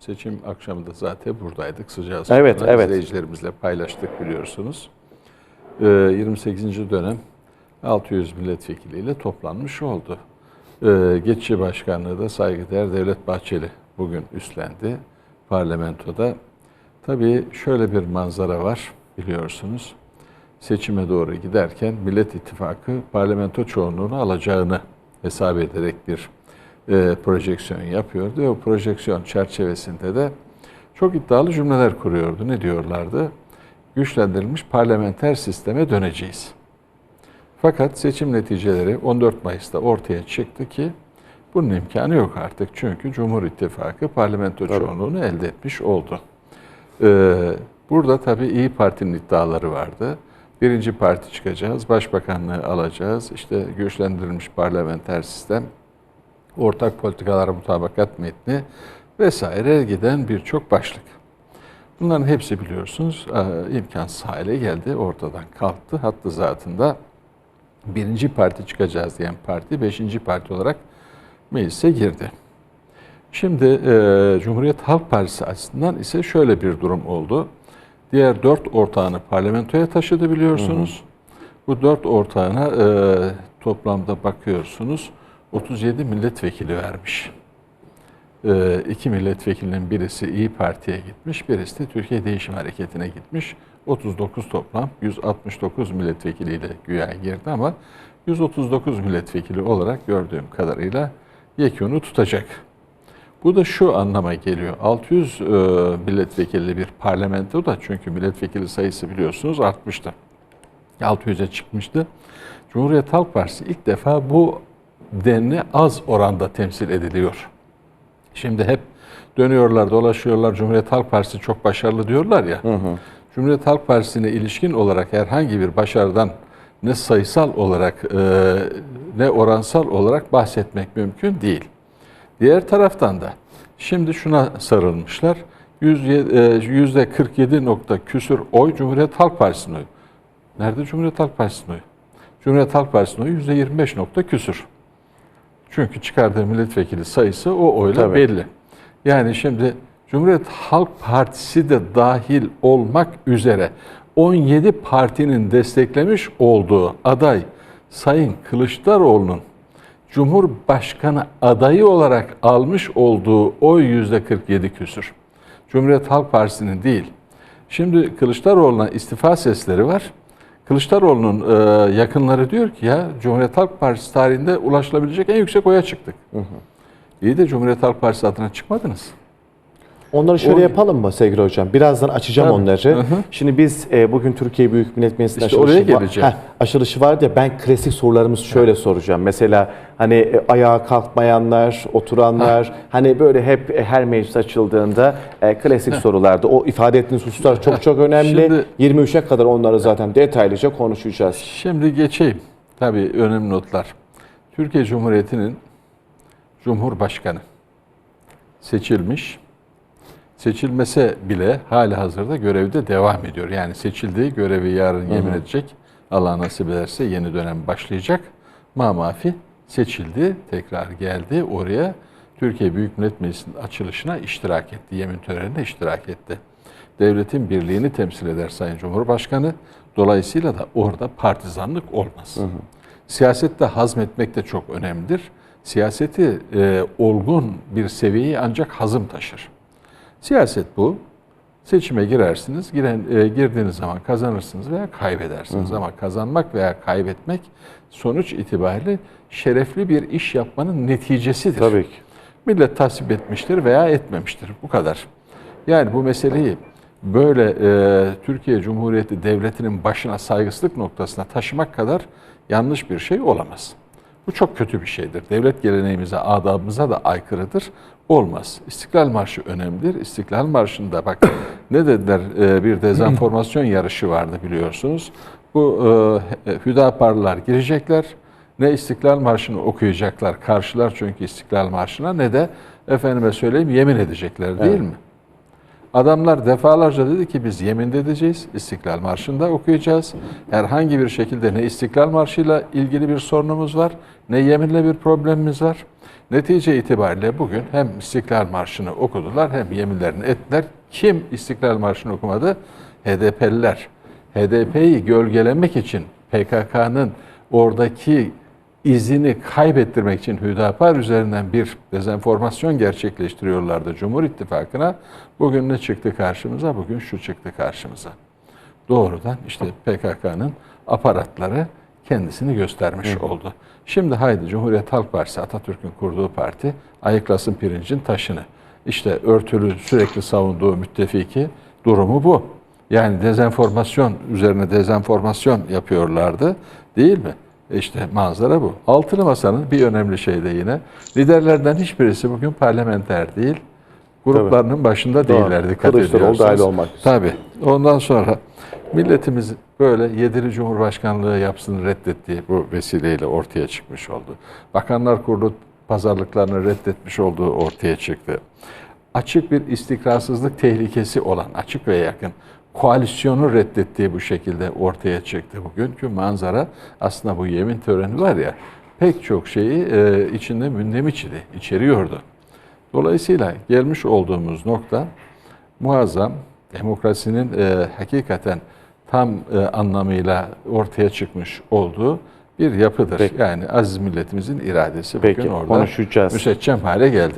Seçim akşamında zaten buradaydık sıcağı Evet, sıcağına evet. izleyicilerimizle paylaştık biliyorsunuz. Ee, 28. dönem 600 milletvekiliyle toplanmış oldu. Ee, Geçici Başkanlığı da saygıdeğer Devlet Bahçeli bugün üstlendi parlamentoda. Tabii şöyle bir manzara var biliyorsunuz. Seçime doğru giderken Millet İttifakı parlamento çoğunluğunu alacağını hesap ederek bir e, projeksiyon yapıyordu. Ve o projeksiyon çerçevesinde de çok iddialı cümleler kuruyordu. Ne diyorlardı? Güçlendirilmiş parlamenter sisteme döneceğiz. Fakat seçim neticeleri 14 Mayıs'ta ortaya çıktı ki bunun imkanı yok artık. Çünkü Cumhur İttifakı parlamento çoğunluğunu elde etmiş oldu. Ee, burada tabii İyi Parti'nin iddiaları vardı. Birinci parti çıkacağız, başbakanlığı alacağız, işte güçlendirilmiş parlamenter sistem, ortak politikalara mutabakat metni vesaire giden birçok başlık. Bunların hepsi biliyorsunuz e, imkansız hale geldi, ortadan kalktı. Hatta zatında birinci parti çıkacağız diyen parti beşinci parti olarak meclise girdi. Şimdi e, Cumhuriyet Halk Partisi açısından ise şöyle bir durum oldu. Diğer dört ortağını parlamentoya taşıdı biliyorsunuz. Bu dört ortağına e, toplamda bakıyorsunuz 37 milletvekili vermiş. E, iki milletvekilinin birisi İyi Parti'ye gitmiş, birisi de Türkiye Değişim Hareketi'ne gitmiş. 39 toplam 169 milletvekiliyle güya girdi ama 139 milletvekili olarak gördüğüm kadarıyla yekûnu tutacak. Bu da şu anlama geliyor. 600 e, milletvekilli bir parlamento da çünkü milletvekili sayısı biliyorsunuz artmıştı. 600'e çıkmıştı. Cumhuriyet Halk Partisi ilk defa bu denli az oranda temsil ediliyor. Şimdi hep dönüyorlar, dolaşıyorlar. Cumhuriyet Halk Partisi çok başarılı diyorlar ya. Cumhuriyet Halk Partisi'ne ilişkin olarak herhangi bir başarıdan ne sayısal olarak e, ne oransal olarak bahsetmek mümkün değil. Diğer taraftan da şimdi şuna sarılmışlar. Yüzde e, yüzde 47 nokta küsür oy Cumhuriyet Halk Partisi'nin oyu. Nerede Cumhuriyet Halk Partisi'nin oyu? Cumhuriyet Halk Partisi'nin oyu yüzde 25 nokta küsür. Çünkü çıkardığı milletvekili sayısı o oyla Tabii. belli. Yani şimdi Cumhuriyet Halk Partisi de dahil olmak üzere 17 partinin desteklemiş olduğu aday Sayın Kılıçdaroğlu'nun Cumhurbaşkanı adayı olarak almış olduğu oy yüzde 47 küsür. Cumhuriyet Halk Partisi'nin değil. Şimdi Kılıçdaroğlu'na istifa sesleri var. Kılıçdaroğlu'nun e, yakınları diyor ki ya Cumhuriyet Halk Partisi tarihinde ulaşılabilecek en yüksek oya çıktık. İyi de Cumhuriyet Halk Partisi adına çıkmadınız. Onları şöyle O- yapalım mı sevgili hocam? Birazdan açacağım Tabii. onları. Hı hı. Şimdi biz e, bugün Türkiye Büyük Millet Meclisi'nin İşte açılışı, var-. Heh, açılışı vardı ya ben klasik sorularımızı şöyle soracağım. Mesela hani e, ayağa kalkmayanlar, oturanlar hani böyle hep e, her meclis açıldığında e, klasik sorularda o ifade ettiğiniz hususlar çok çok önemli. Şimdi- 23'e kadar onları zaten detaylıca konuşacağız. Şimdi geçeyim. Tabii önemli notlar. Türkiye Cumhuriyeti'nin Cumhurbaşkanı seçilmiş. Seçilmese bile hali hazırda görevde devam ediyor. Yani seçildiği görevi yarın yemin edecek. Allah nasip ederse yeni dönem başlayacak. Mamafi seçildi, tekrar geldi oraya. Türkiye Büyük Millet Meclisi'nin açılışına iştirak etti, yemin törenine iştirak etti. Devletin birliğini temsil eder Sayın Cumhurbaşkanı. Dolayısıyla da orada partizanlık olmaz. Siyasette hazmetmek de çok önemlidir. Siyaseti e, olgun bir seviyeye ancak hazım taşır. Siyaset bu. Seçime girersiniz. Giren, e, girdiğiniz zaman kazanırsınız veya kaybedersiniz. Ama kazanmak veya kaybetmek sonuç itibariyle şerefli bir iş yapmanın neticesidir. Tabii ki. Millet tasvip etmiştir veya etmemiştir. Bu kadar. Yani bu meseleyi böyle e, Türkiye Cumhuriyeti Devleti'nin başına saygısızlık noktasına taşımak kadar yanlış bir şey olamaz. Bu çok kötü bir şeydir. Devlet geleneğimize, adabımıza da aykırıdır. Olmaz. İstiklal Marşı önemlidir. İstiklal Marşı'nda bak ne dediler e, bir dezenformasyon yarışı vardı biliyorsunuz. Bu e, Hüdaparlılar girecekler. Ne İstiklal Marşı'nı okuyacaklar, karşılar çünkü İstiklal Marşı'na ne de efendime söyleyeyim yemin edecekler değil Evet. mi? Adamlar defalarca dedi ki biz yemin de edeceğiz, İstiklal Marşı'nda okuyacağız. Herhangi bir şekilde ne İstiklal Marşı'yla ilgili bir sorunumuz var, ne yeminle bir problemimiz var. Netice itibariyle bugün hem İstiklal Marşı'nı okudular hem yeminlerini ettiler. Kim İstiklal Marşı'nı okumadı? HDP'liler. HDP'yi gölgelemek için PKK'nın oradaki izini kaybettirmek için Hüdapar üzerinden bir dezenformasyon gerçekleştiriyorlardı Cumhur İttifakı'na. Bugün ne çıktı karşımıza? Bugün şu çıktı karşımıza. Doğrudan işte PKK'nın aparatları kendisini göstermiş oldu. Şimdi haydi Cumhuriyet Halk Partisi Atatürk'ün kurduğu parti ayıklasın pirincin taşını. İşte örtülü sürekli savunduğu müttefiki durumu bu. Yani dezenformasyon üzerine dezenformasyon yapıyorlardı değil mi? İşte manzara bu. Altılı Masa'nın bir önemli şey de yine liderlerden hiçbirisi bugün parlamenter değil. Gruplarının başında Doğru. değiller dikkat Kılıçdaroğlu dahil olmak. Tabii. Ondan sonra milletimiz böyle yedili cumhurbaşkanlığı yapsın reddettiği bu vesileyle ortaya çıkmış oldu. Bakanlar Kurulu pazarlıklarını reddetmiş olduğu ortaya çıktı. Açık bir istikrarsızlık tehlikesi olan açık ve yakın koalisyonu reddettiği bu şekilde ortaya çıktı. Bugünkü manzara aslında bu yemin töreni var ya pek çok şeyi e, içinde mündemiş idi, içeriyordu. Dolayısıyla gelmiş olduğumuz nokta muazzam demokrasinin e, hakikaten tam e, anlamıyla ortaya çıkmış olduğu bir yapıdır. Peki. Yani aziz milletimizin iradesi Peki, bugün orada konuşacağız. müseccem hale geldi.